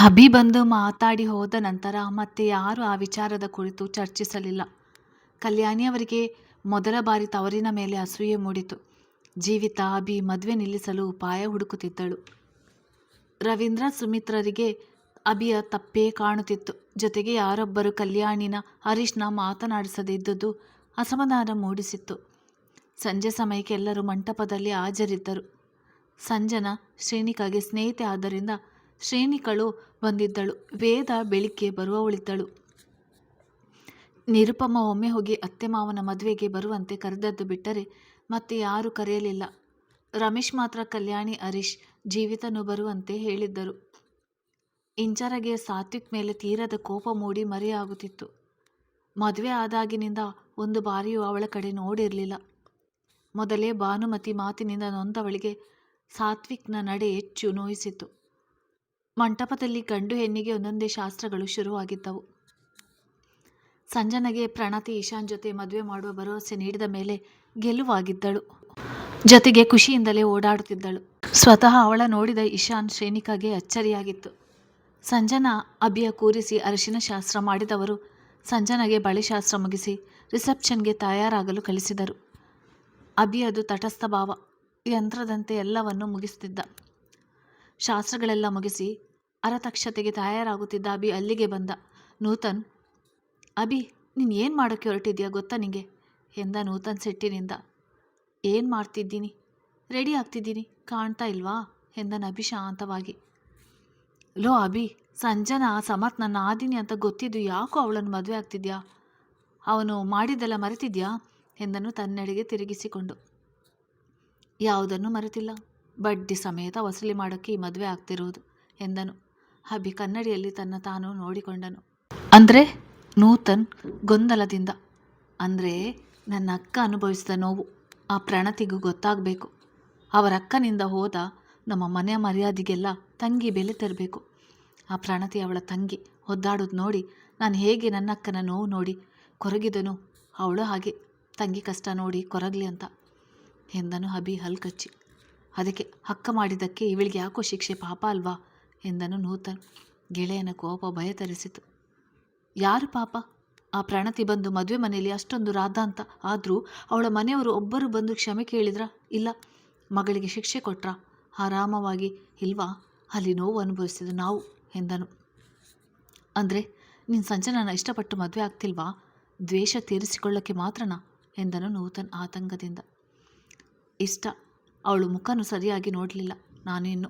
ಅಭಿ ಬಂದು ಮಾತಾಡಿ ಹೋದ ನಂತರ ಮತ್ತೆ ಯಾರೂ ಆ ವಿಚಾರದ ಕುರಿತು ಚರ್ಚಿಸಲಿಲ್ಲ. ಕಲ್ಯಾಣಿಯವರಿಗೆ ಮೊದಲ ಬಾರಿ ತವರಿನ ಮೇಲೆ ಅಸೂಯೆ ಮೂಡಿತು. ಜೀವಿತ ಅಭಿ ಮದುವೆ ನಿಲ್ಲಿಸಲು ಉಪಾಯ ಹುಡುಕುತ್ತಿದ್ದಳು. ರವೀಂದ್ರ ಸುಮಿತ್ರರಿಗೆ ಅಭಿಯ ತಪ್ಪೇ ಕಾಣುತ್ತಿತ್ತು. ಜೊತೆಗೆ ಯಾರೊಬ್ಬರು ಕಲ್ಯಾಣಿನ, ಹರೀಶ್ನ ಮಾತನಾಡಿಸದಿದ್ದುದು ಅಸಮಾಧಾನ ಮೂಡಿಸಿತ್ತು. ಸಂಜೆ ಸಮಯಕ್ಕೆ ಎಲ್ಲರೂ ಮಂಟಪದಲ್ಲಿ ಹಾಜರಿದ್ದರು. ಸಂಜನಾ ಶ್ರೀನಿಕಾಗೆ ಸ್ನೇಹಿತೆ ಆದ್ದರಿಂದ ಶ್ರೇಣಿಕಳು ಬಂದಿದ್ದಳು. ವೇದ ಬೆಳಿಗ್ಗೆ ಬರುವವಳಿದ್ದಳು. ನಿರುಪಮ ಒಮ್ಮೆ ಹೋಗಿ ಅತ್ತೆ-ಮಾವನ ಮದುವೆಗೆ ಬರುವಂತೆ ಕರೆದದ್ದು ಬಿಟ್ಟರೆ ಮತ್ತೆ ಯಾರೂ ಕರೆಯಲಿಲ್ಲ. ರಮೇಶ್ ಮಾತ್ರ ಕಲ್ಯಾಣಿ, ಹರೀಶ್, ಜೀವಿತನು ಬರುವಂತೆ ಹೇಳಿದ್ದರು. ಇಂಚರಗೆ ಸಾತ್ವಿಕ್ ಮೇಲೆ ತೀರದ ಕೋಪ ಮೂಡಿ ಮರೆಯಾಗುತ್ತಿತ್ತು. ಮದುವೆ ಆದಾಗಿನಿಂದ ಒಂದು ಬಾರಿಯೂ ಅವಳ ಕಡೆ ನೋಡಿರಲಿಲ್ಲ. ಮೊದಲೇ ಭಾನುಮತಿ ಮಾತಿನಿಂದ ನೊಂದವಳಿಗೆ ಸಾತ್ವಿಕ್ನ ನಡೆ ಹೆಚ್ಚು ನೋಯಿಸಿತ್ತು. ಮಂಟಪದಲ್ಲಿ ಗಂಡು ಹೆಣ್ಣಿಗೆ ಒಂದೊಂದೇ ಶಾಸ್ತ್ರಗಳು ಶುರುವಾಗಿದ್ದವು. ಸಂಜನಗೆ ಪ್ರಣತಿ ಈಶಾನ್ ಜೊತೆ ಮದುವೆ ಮಾಡುವ ಭರವಸೆ ನೀಡಿದ ಮೇಲೆ ಗೆಲುವಾಗಿದ್ದಳು. ಜೊತೆಗೆ ಖುಷಿಯಿಂದಲೇ ಓಡಾಡುತ್ತಿದ್ದಳು. ಸ್ವತಃ ಅವಳ ನೋಡಿದ ಇಶಾನ್, ಶ್ರೇಣಿಕಾಗೆ ಅಚ್ಚರಿಯಾಗಿತ್ತು. ಸಂಜನಾ ಅಭಿಯ ಕೂರಿಸಿ ಅರಿಶಿನ ಶಾಸ್ತ್ರ ಮಾಡಿದವರು ಸಂಜನಾಗೆ ಬಳೆ ಶಾಸ್ತ್ರ ಮುಗಿಸಿ ರಿಸೆಪ್ಷನ್ಗೆ ತಯಾರಾಗಲು ಕಳಿಸಿದರು. ಅಭಿಯದು ತಟಸ್ಥ ಭಾವ. ಯಂತ್ರದಂತೆ ಎಲ್ಲವನ್ನೂ ಮುಗಿಸುತ್ತಿದ್ದ. ಶಾಸ್ತ್ರಗಳೆಲ್ಲ ಮುಗಿಸಿ ಆರತಕ್ಷತೆಗೆ ತಯಾರಾಗುತ್ತಿದ್ದ ಅಭಿ ಅಲ್ಲಿಗೆ ಬಂದ. ನೂತನ್, ಅಭಿ, ನೀನು ಏನು ಮಾಡೋಕ್ಕೆ ಹೊರಟಿದ್ಯಾ ಗೊತ್ತಾ ನಿಂಗೆ ಎಂದ ನೂತನ್ ಸೆಟ್ಟಿನಿಂದ ಏನು ಮಾಡ್ತಿದ್ದೀನಿ ರೆಡಿ ಆಗ್ತಿದ್ದೀನಿ ಕಾಣ್ತಾ ಇಲ್ವಾ ಎಂದನು ಅಭಿ ಶಾಂತವಾಗಿ. ಲೋ ಅಭಿ, ಸಂಜನಾ ಸಮತ್ ನನ್ನ ಆದಿನಿ ಅಂತ ಗೊತ್ತಿದ್ದು ಯಾಕೋ ಅವಳನ್ನು ಮದುವೆ ಆಗ್ತಿದ್ಯಾ ಅವನು ಮಾಡಿದ್ದೆಲ್ಲ ಮರೆತಿದ್ಯಾ ಎಂದನು ತನ್ನೆಡೆಗೆ ತಿರುಗಿಸಿಕೊಂಡು. ಯಾವುದನ್ನು ಮರೆತಿಲ್ಲ. ಬಡ್ಡಿ ಸಮೇತ ವಸೂಲಿ ಮಾಡೋಕ್ಕೆ ಈ ಮದುವೆ ಆಗ್ತಿರೋದು, ಎಂದನು. ಅಭಿ ಕನ್ನಡಿಯಲ್ಲಿ ತನ್ನ ತಾನು ನೋಡಿಕೊಂಡನು. ಅಂದ್ರೆ ನೂತನ್ ಗೊಂದಲದಿಂದ. ಅಂದ್ರೆ ನನ್ನ ಅಕ್ಕ ಅನುಭವಿಸಿದ ನೋವು, ಆ ಪ್ರಣತಿಗೂ ಅವರ ಅಕ್ಕನಿಂದ ಹೋದ ನಮ್ಮ ಮನೆಯ ಮರ್ಯಾದೆಗೆಲ್ಲ ತಂಗಿ ಬೆಲೆ ತರಬೇಕು ಆ ಪ್ರಣತಿ ಅವಳ ತಂಗಿ ಒದ್ದಾಡೋದು ನೋಡಿ ನಾನು ಹೇಗೆ ನನ್ನ ಅಕ್ಕನ ನೋವು ನೋಡಿ ಕೊರಗಿದನು ಅವಳು ಹಾಗೆ, ತಂಗಿ ಕಷ್ಟ ನೋಡಿ ಕೊರಗಲಿ ಅಂತ ಎಂದನು ಅಭಿ ಹಲ್ಕಚ್ಚಿ. ಅದಕ್ಕೆ ಅಕ್ಕ ಮಾಡಿದ್ದಕ್ಕೆ ಇವಳಿಗೆ ಯಾಕೋ ಶಿಕ್ಷೆ ಪಾಪ ಅಲ್ವಾ ಎಂದನು ನೂತನ್. ಗೆಳೆಯನ ಕೋಪ ಭಯ ತರಿಸಿತು. ಯಾರು ಪಾಪ? ಆ ಪ್ರಣತಿ ಬಂದು ಮದುವೆ ಮನೆಯಲ್ಲಿ ಅಷ್ಟೊಂದು ರಾಧಾಂತ ಆದರೂ ಅವಳ ಮನೆಯವರು ಒಬ್ಬರು ಬಂದು ಕ್ಷಮೆ ಕೇಳಿದ್ರಾ? ಇಲ್ಲ. ಮಗಳಿಗೆ ಶಿಕ್ಷೆ ಕೊಟ್ರ? ಆರಾಮವಾಗಿ ಇಲ್ವಾ? ಅಲ್ಲಿ ನೋವು ಅನುಭವಿಸಿದ್ದು ನಾವು ಎಂದನು. ಅಂದರೆ ನಿನ್ನ ಸಂಜನನ ಇಷ್ಟಪಟ್ಟು ಮದುವೆ ಆಗ್ತಿಲ್ವಾ? ದ್ವೇಷ ತೀರಿಸಿಕೊಳ್ಳೋಕ್ಕೆ ಮಾತ್ರನಾ? ಎಂದನು ನೂತನ್ ಆತಂಕದಿಂದ. ಇಷ್ಟ. ಅವಳು ಮುಖನೂ ಸರಿಯಾಗಿ ನೋಡಲಿಲ್ಲ. ನಾನು ಇನ್ನು.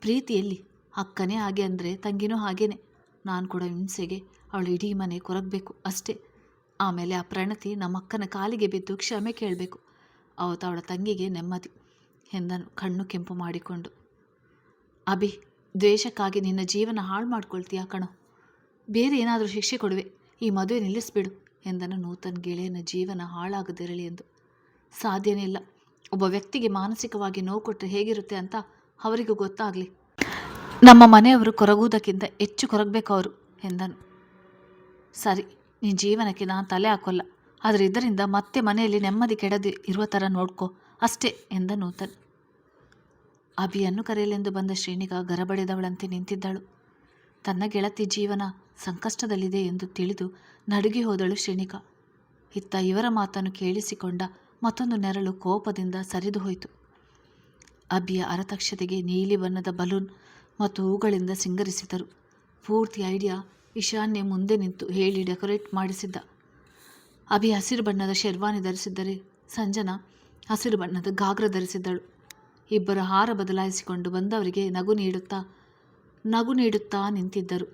ಪ್ರೀತಿಯಲ್ಲಿ ಅಕ್ಕನೇ ಹಾಗೆ ಅಂದರೆ ತಂಗಿನೂ ಹಾಗೇನೆ ನಾನು ಕೂಡ ಹಿಂಸೆಗೆ ಅವಳ ಇಡೀ ಮನೆ ಕೊರಗಬೇಕು ಅಷ್ಟೇ. ಆಮೇಲೆ ಆ ಪ್ರಣತಿ ನಮ್ಮ ಅಕ್ಕನ ಕಾಲಿಗೆ ಬಿದ್ದು ಕ್ಷಮೆ ಕೇಳಬೇಕು ಅವತ್ತು ಅವಳ ತಂಗಿಗೆ ನೆಮ್ಮದಿ ಎಂದನು ಕಣ್ಣು ಕೆಂಪು ಮಾಡಿಕೊಂಡು. ಅಭಿ, ದ್ವೇಷಕ್ಕಾಗಿ ನಿನ್ನ ಜೀವನ ಹಾಳು ಮಾಡ್ಕೊಳ್ತೀಯ ಕಣೋ. ಬೇರೆ ಏನಾದರೂ ಶಿಕ್ಷೆ ಕೊಡುವೆ ಈ ಮದುವೆ ನಿಲ್ಲಿಸ್ಬಿಡು ಎಂದನು ನೂತನ ಗೆಳೆಯನ ಜೀವನ ಹಾಳಾಗದಿರಲಿ ಎಂದು. ಸಾಧ್ಯನೇ ಇಲ್ಲ. ಒಬ್ಬ ವ್ಯಕ್ತಿಗೆ ಮಾನಸಿಕವಾಗಿ ನೋವು ಕೊಟ್ಟರೆ ಹೇಗಿರುತ್ತೆ ಅಂತ ಅವರಿಗೂ ಗೊತ್ತಾಗ್ಲಿ. ನಮ್ಮ ಮನೆಯವರು ಕೊರಗುವುದಕ್ಕಿಂತ ಹೆಚ್ಚು ಕೊರಗಬೇಕು ಅವರು, ಎಂದನು. ಸರಿ ನಿನ್ನ ಜೀವನಕ್ಕೆ ನಾನು ತಲೆ ಹಾಕೋಲ್ಲ. ಆದರೆ ಇದರಿಂದ ಮತ್ತೆ ಮನೆಯಲ್ಲಿ ನೆಮ್ಮದಿ ಕೆಡದೆ ಇರುವ ಥರ ನೋಡ್ಕೋ, ಅಷ್ಟೇ ಎಂದ ನೂತನ್. ಅಭಿಯನ್ನು ಕರೆಯಲೆಂದು ಬಂದ ಶ್ರೀನಿಗ ಗರಬಡೆದವಳಂತೆ ನಿಂತಿದ್ದಳು. ತನ್ನ ಗೆಳತಿ ಜೀವನ ಸಂಕಷ್ಟದಲ್ಲಿದೆ ಎಂದು ತಿಳಿದು ನಡುಗಿ ಹೋದಳು ಶ್ರೀನಿಕ ಇತ್ತ ಇವರ ಮಾತನ್ನು ಕೇಳಿಸಿಕೊಂಡ ಮತ್ತೊಂದು ನೆರಳು ಕೋಪದಿಂದ ಸರಿದು ಹೋಯಿತು. ಅಭಿಯ ಅರತಕ್ಷತೆಗೆ ನೀಲಿ ಬಣ್ಣದ ಬಲೂನ್ ಮತ್ತು ಹೂಗಳಿಂದ ಸಿಂಗರಿಸಿದರು. ಪೂರ್ತಿ ಐಡಿಯಾ ಈಶಾನ್ಯ ಮುಂದೆ ನಿಂತು ಹೇಳಿ ಡೆಕೋರೇಟ್ ಮಾಡಿಸಿದ್ದ. ಅಭಿ ಹಸಿರು ಬಣ್ಣದ ಶೆರ್ವಾನಿ ಧರಿಸಿದ್ದರೆ ಸಂಜನಾ ಹಸಿರು ಬಣ್ಣದ ಗಾಗ್ರ ಧರಿಸಿದ್ದಳು. ಇಬ್ಬರು ಹಾರ ಬದಲಾಯಿಸಿಕೊಂಡು ಬಂದವರಿಗೆ ನಗು ನೀಡುತ್ತಾ ನಗು ನೀಡುತ್ತಾ ನಿಂತಿದ್ದರು.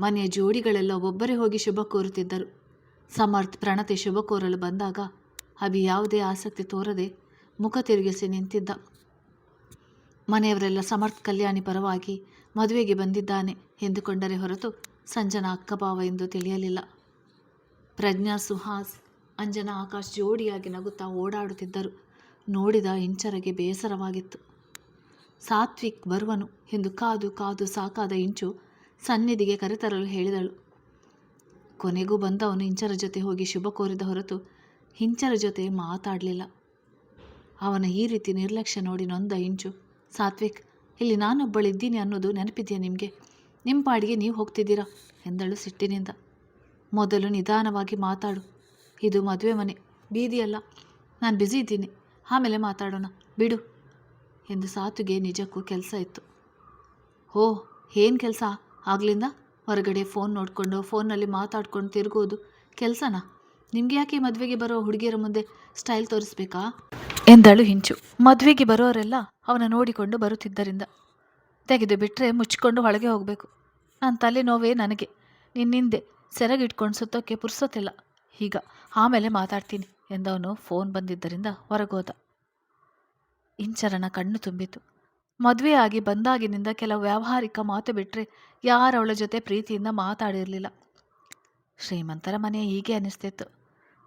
ಮನೆಯ ಜೋಡಿಗಳೆಲ್ಲ ಒಬ್ಬರೇ ಹೋಗಿ ಶುಭ ಕೋರುತ್ತಿದ್ದರು. ಸಮರ್ಥ್ ಪ್ರಣತೆ ಶುಭ ಕೋರಲು ಬಂದಾಗ ಅಭಿ ಯಾವುದೇ ಆಸಕ್ತಿ ತೋರದೆ ಮುಖ ತಿರುಗಿಸಿ ನಿಂತಿದ್ದ. ಮನೆಯವರೆಲ್ಲ ಸಮರ್ಥ್ ಕಲ್ಯಾಣಿ ಪರವಾಗಿ ಮದುವೆಗೆ ಬಂದಿದ್ದಾನೆ ಎಂದುಕೊಂಡರೆ ಹೊರತು ಸಂಜನಾ ಅಕ್ಕ-ಭಾವ ಎಂದು ತಿಳಿಯಲಿಲ್ಲ. ಪ್ರಜ್ಞಾ, ಸುಹಾಸ್, ಅಂಜನಾ, ಆಕಾಶ್ ಜೋಡಿಯಾಗಿ ನಗುತ್ತಾ ಓಡಾಡುತ್ತಿದ್ದರು. ನೋಡಿದ ಇಂಚರಗೆ ಬೇಸರವಾಗಿತ್ತು. ಸಾತ್ವಿಕ್ ಬರುವನು ಎಂದು ಕಾದು ಕಾದು ಸಾಕಾದ ಇಂಚು ಸನ್ನಿಧಿಗೆ ಕರೆತರಲು ಹೇಳಿದಳು. ಕೊನೆಗೂ ಬಂದವನು ಇಂಚರ ಜೊತೆ ಹೋಗಿ ಶುಭ ಕೋರಿದ ಹೊರತು ಇಂಚರ ಜೊತೆ ಮಾತಾಡಲಿಲ್ಲ ಅವನ ಈ ರೀತಿ ನಿರ್ಲಕ್ಷ್ಯ ನೋಡಿ ನೊಂದ ಇಂಚು ಸಾತ್ವಿಕ್, ಇಲ್ಲಿ ನಾನೊಬ್ಬಳಿದ್ದೀನಿ ಅನ್ನೋದು ನೆನಪಿದೆಯಾ ನಿಮಗೆ? ನಿಮ್ಮ ಪಾಡಿಗೆ ನೀವು ಹೋಗ್ತಿದ್ದೀರಾ? ಎಂದಳು ಸಿಟ್ಟಿನಿಂದ. ಮೊದಲು ನಿಧಾನವಾಗಿ ಮಾತಾಡು. ಇದು ಮದುವೆ ಮನೆ. ಬೀದಿಯಲ್ಲ. ನಾನು ಬ್ಯುಸಿ ಇದ್ದೀನಿ. ಆಮೇಲೆ ಮಾತಾಡೋಣ. ಬಿಡು ಎಂದು ಸಾತುಗೆ ನಿಜಕ್ಕೂ ಕೆಲಸ ಇತ್ತು. ಓ ಏನು ಕೆಲಸ? ಆಗ್ಲಿಂದ? ಹೊರಗಡೆ ಫೋನ್ ನೋಡಿಕೊಂಡು, ಫೋನ್ನಲ್ಲಿ ಮಾತಾಡ್ಕೊಂಡು ತಿರುಗೋದು ಕೆಲಸನಾ? ನಿಮಗೆ ಯಾಕೆ ಮದುವೆಗೆ ಬರೋ ಹುಡುಗಿಯರ ಮುಂದೆ ಸ್ಟೈಲ್ ತೋರಿಸ್ಬೇಕಾ? ಎಂದಳು ಹಿಂಚು. ಮದುವೆಗೆ ಬರೋರೆಲ್ಲ ಅವನ ನೋಡಿಕೊಂಡು ಬರುತ್ತಿದ್ದರಿಂದ. ತೆಗೆದು ಬಿಟ್ಟರೆ ಮುಚ್ಚಿಕೊಂಡು ಒಳಗೆ ಹೋಗಬೇಕು. ನನ್ನ ತಲೆ ನೋವೇ ನನಗೆ. ನಿನ್ನಿಂದೆ ಸೆರಗಿಟ್ಕೊಂಡು ಸುತ್ತೋಕ್ಕೆ ಪುರ್ಸೋತಿಲ್ಲ ಈಗ ಆಮೇಲೆ ಮಾತಾಡ್ತೀನಿ ಎಂದವನು ಫೋನ್ ಬಂದಿದ್ದರಿಂದ ಹೊರಗೋದ. ಇಂಚರನ ಕಣ್ಣು ತುಂಬಿತು ಮದುವೆಯಾಗಿ ಬಂದಾಗಿನಿಂದ ಕೆಲವು ವ್ಯಾವಹಾರಿಕ ಮಾತು ಬಿಟ್ಟರೆ ಯಾರವಳ ಜೊತೆ ಪ್ರೀತಿಯಿಂದ ಮಾತಾಡಿರಲಿಲ್ಲ. ಶ್ರೀಮಂತರ ಮನೆ ಹೀಗೆ ಅನ್ನಿಸ್ತಿತ್ತು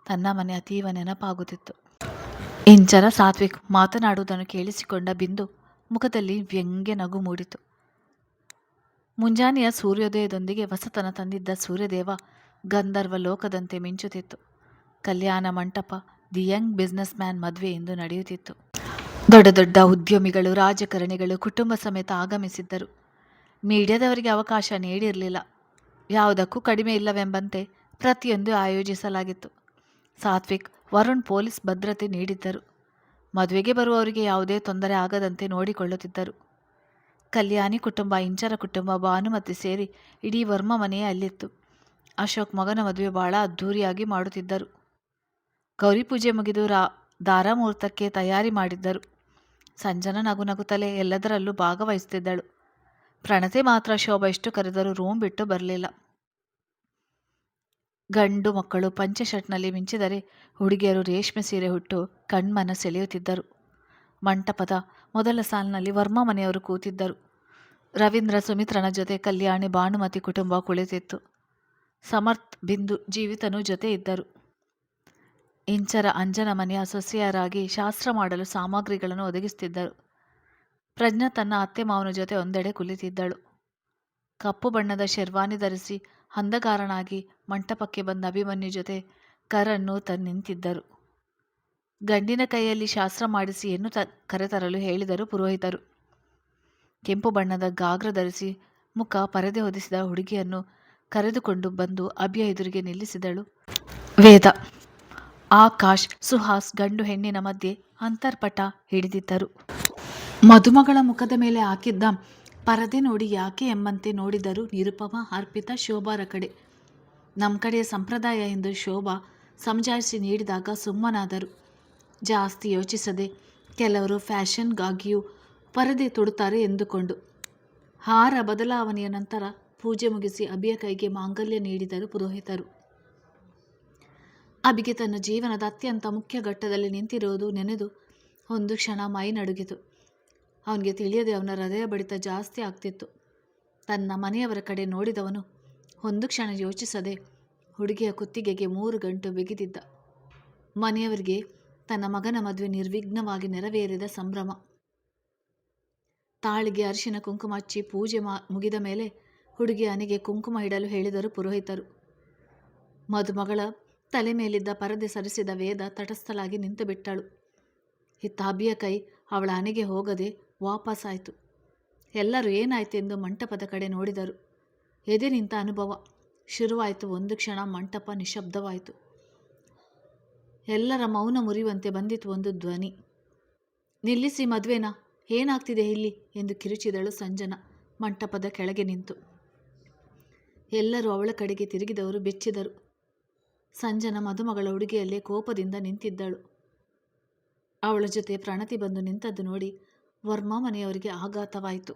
ತನ್ನ ಮನೆ ಅತೀವ ನೆನಪಾಗುತ್ತಿತ್ತು. ಇಂಚರ ಸಾತ್ವಿಕ್ ಮಾತನಾಡುವುದನ್ನು ಕೇಳಿಸಿಕೊಂಡ ಬಿಂದು ಮುಖದಲ್ಲಿ ವ್ಯಂಗ್ಯ ನಗು ಮೂಡಿತು. ಮುಂಜಾನೆಯ ಸೂರ್ಯೋದಯದೊಂದಿಗೆ ಹೊಸತನ ತಂದಿದ್ದ ಸೂರ್ಯದೇವ ಗಂಧರ್ವ ಲೋಕದಂತೆ ಮಿಂಚುತ್ತಿತ್ತು. Kalyana Mantapa, the Young business man ಮದುವೆ ಎಂದು ನಡೆಯುತ್ತಿತ್ತು. ದೊಡ್ಡ ದೊಡ್ಡ ಉದ್ಯಮಿಗಳು, ರಾಜಕಾರಣಿಗಳು, ಕುಟುಂಬ ಸಮೇತ ಆಗಮಿಸಿದ್ದರು. ಮೀಡಿಯಾದವರಿಗೆ ಅವಕಾಶ ನೀಡಿರಲಿಲ್ಲ. ಯಾವುದಕ್ಕೂ ಕಡಿಮೆ ಇಲ್ಲವೆಂಬಂತೆ ಪ್ರತಿಯೊಂದು ಆಯೋಜಿಸಲಾಗಿತ್ತು. ಸಾತ್ವಿಕ್ ವರುಣ್ ಪೊಲೀಸ್ ಭದ್ರತೆ ನೀಡಿದ್ದರು. ಮದುವೆಗೆ ಬರುವವರಿಗೆ ಯಾವುದೇ ತೊಂದರೆ ಆಗದಂತೆ ನೋಡಿಕೊಳ್ಳುತ್ತಿದ್ದರು. ಕಲ್ಯಾಣಿ ಕುಟುಂಬ, ಇಂಚರ ಕುಟುಂಬ ಭಾನುಮತಿ ಸೇರಿ ಇಡೀ ವರ್ಮ ಮನೆಯೇ ಅಲ್ಲಿತ್ತು. ಅಶೋಕ್ ಮಗನ ಮದುವೆ ಬಹಳ ಅದ್ಧೂರಿಯಾಗಿ ಮಾಡುತ್ತಿದ್ದರು. ಗೌರಿ ಪೂಜೆ ಮುಗಿದು ರಾ ದಾರಾಮುಹೂರ್ತಕ್ಕೆ ತಯಾರಿ ಮಾಡಿದ್ದರು. ಸಂಜನ ನಗು ನಗುತ್ತಲೇ ಎಲ್ಲದರಲ್ಲೂ ಭಾಗವಹಿಸುತ್ತಿದ್ದಳು. ಪ್ರಣತೆ ಮಾತ್ರ ಶೋಭ ಎಷ್ಟು ಕರೆದರೂ ರೂಮ್ ಬಿಟ್ಟು ಬರಲಿಲ್ಲ. ಗಂಡು ಮಕ್ಕಳು ಪಂಚೆ ಶರ್ಟ್ನಲ್ಲಿ ಮಿಂಚಿದರೆ ಹುಡುಗಿಯರು ರೇಷ್ಮೆ ಸೀರೆ ಹುಟ್ಟು ಕಣ್ಮನ ಸೆಳೆಯುತ್ತಿದ್ದರು ಮಂಟಪದ ಮೊದಲ ಸಾಲಿನಲ್ಲಿ ವರ್ಮ ಮನೆಯವರು ಕೂತಿದ್ದರು. ರವೀಂದ್ರ, ಸುಮಿತ್ರನ ಜೊತೆ ಕಲ್ಯಾಣಿ, ಭಾನುಮತಿ ಕುಟುಂಬ ಕುಳಿತಿತ್ತು. ಸಮರ್ಥ್, ಬಿಂದು ಜೀವಿತನೂ ಜೊತೆ ಇದ್ದರು. ಇಂಚರ ಅಂಜನ ಮನೆಯ ಸೊಸೆಯರಾಗಿ ಶಾಸ್ತ್ರ ಮಾಡಲು ಸಾಮಗ್ರಿಗಳನ್ನು ಒದಗಿಸುತ್ತಿದ್ದರು. ಪ್ರಜ್ಞಾ ತನ್ನ ಅತ್ತೆ ಮಾವನ ಜೊತೆ ಒಂದೆಡೆ ಕುಳಿತಿದ್ದಳು. ಕಪ್ಪು ಬಣ್ಣದ ಶೆರ್ವಾನಿ ಧರಿಸಿ ಅಂಧಕಾರನಾಗಿ ಮಂಟಪಕ್ಕೆ ಬಂದ ಅಭಿಮನ್ಯು ಜೊತೆ ಕರನ್ನು ತನ್ನಿಂತಿದ್ದರು. ನಿಂತಿದ್ದರು ಗಂಡಿನ ಕೈಯಲ್ಲಿ ಶಾಸ್ತ್ರ ಮಾಡಿಸಿ ತ, ಕರೆತರಲು ಹೇಳಿದರು ಪುರೋಹಿತರು. ಕೆಂಪು ಬಣ್ಣದ ಗಾಗ್ರ ಧರಿಸಿ ಮುಖ ಪರದೆ ಹೊದಿಸಿದ ಹುಡುಗಿಯನ್ನು ಕರೆದುಕೊಂಡು ಬಂದು ಅಭಿಯ ಎದುರಿಗೆ ನಿಲ್ಲಿಸಿದಳು. ವೇದ. ಆಕಾಶ್, ಸುಹಾಸ್ ಗಂಡು ಹೆಣ್ಣಿನ ಮಧ್ಯೆ ಅಂತರ್ಪಟ ಹಿಡಿದಿದ್ದರು. ಮದುಮಗಳ ಮುಖದ ಮೇಲೆ ಹಾಕಿದ್ದ ಪರದೆ ನೋಡಿ ಯಾಕೆ ಎಂಬಂತೆ ನೋಡಿದರು ನಿರುಪಮ ಅರ್ಪಿತ ಶೋಭಾರ ಕಡೆ. ನಮ್ಮ ಕಡೆಯ ಸಂಪ್ರದಾಯ ಎಂದು ಶೋಭಾ ಸಮಜಾಯಿಸಿ ನೀಡಿದಾಗ ಸುಮ್ಮನಾದರು. ಜಾಸ್ತಿ ಯೋಚಿಸದೆ ಕೆಲವರು ಫ್ಯಾಷನ್ಗಾಗಿಯೂ ಪರದೆ ತೊಡುತ್ತಾರೆ ಎಂದುಕೊಂಡು. ಹಾರ ಬದಲಾವಣೆಯ ನಂತರ ಪೂಜೆ ಮುಗಿಸಿ ಅಭಿಯ ಕೈಗೆ ಮಾಂಗಲ್ಯ ನೀಡಿದರು ಪುರೋಹಿತರು. ಅಬಿಗೆ ತನ್ನ ಜೀವನದ ಅತ್ಯಂತ ಮುಖ್ಯ ಘಟ್ಟದಲ್ಲಿ ನಿಂತಿರುವುದು ನೆನೆದು ಒಂದು ಕ್ಷಣ ಮೈ ನಡುಗಿತು ಅವನಿಗೆ ತಿಳಿಯದೆ ಅವನ ಹೃದಯ ಬಡಿತ ಜಾಸ್ತಿ ಆಗ್ತಿತ್ತು. ತನ್ನ ಮನೆಯವರ ಕಡೆ ನೋಡಿದವನು ಒಂದು ಕ್ಷಣ ಯೋಚಿಸದೆ ಹುಡುಗಿಯ ಕುತ್ತಿಗೆಗೆ ಮೂರು ಗಂಟು ಬಿಗಿದಿದ್ದ. ಮನೆಯವರಿಗೆ ತನ್ನ ಮಗನ ಮದುವೆ ನಿರ್ವಿಘ್ನವಾಗಿ ನೆರವೇರಿದ ಸಂಭ್ರಮ. ತಾಳಿಗೆ ಅರಿಶಿನ ಕುಂಕುಮ ಹಚ್ಚಿ ಪೂಜೆ ಮಾ, ಮುಗಿದ ಮೇಲೆ ಹುಡುಗಿ ಅನೆಗೆ ಕುಂಕುಮ ಇಡಲು ಹೇಳಿದರು ಪುರೋಹಿತರು. ಮದುಮಗಳ ತಲೆ ಮೇಲಿದ್ದ ಪರದೆ ಸರಿಸಿದ ವೇದ ತಟಸ್ಥಲಾಗಿ ನಿಂತು ಬಿಟ್ಟಳು ಇತ್ತ ಅಬ್ಬಿಯ ಕೈ ಅವಳ ಅನಿಗೆ ಹೋಗದೆ ವಾಪಸ್ಸಾಯಿತು ಎಲ್ಲರೂ ಏನಾಯ್ತೆಂದು ಮಂಟಪದ ಕಡೆ ನೋಡಿದರು. ಎದೆ ನಿಂತ ಅನುಭವ. ಶುರುವಾಯಿತು, ಒಂದು ಕ್ಷಣ ಮಂಟಪ ನಿಶಬ್ದವಾಯಿತು ಎಲ್ಲರ ಮೌನ ಮುರಿಯುವಂತೆ ಬಂದಿತು ಒಂದು ಧ್ವನಿ. ನಿಲ್ಲಿಸಿ ಮದುವೆನಾ? ಏನಾಗ್ತಿದೆ ಇಲ್ಲಿ? ಎಂದು ಕಿರುಚಿದಳು ಸಂಜನ. ಮಂಟಪದ ಕೆಳಗೆ ನಿಂತು. ಎಲ್ಲರೂ ಅವಳ ಕಡೆಗೆ ತಿರುಗಿದವರು ಬೆಚ್ಚಿದರು. ಸಂಜನ ಮದುಮಗಳ ಉಡುಗೆಯಲ್ಲೇ ಕೋಪದಿಂದ ನಿಂತಿದ್ದಳು. ಅವಳ ಜೊತೆ ಪ್ರಣತಿ ಬಂದು ನಿಂತದ್ದು ನೋಡಿ ವರ್ಮಾ ಮನೆಯವರಿಗೆ ಆಘಾತವಾಯಿತು.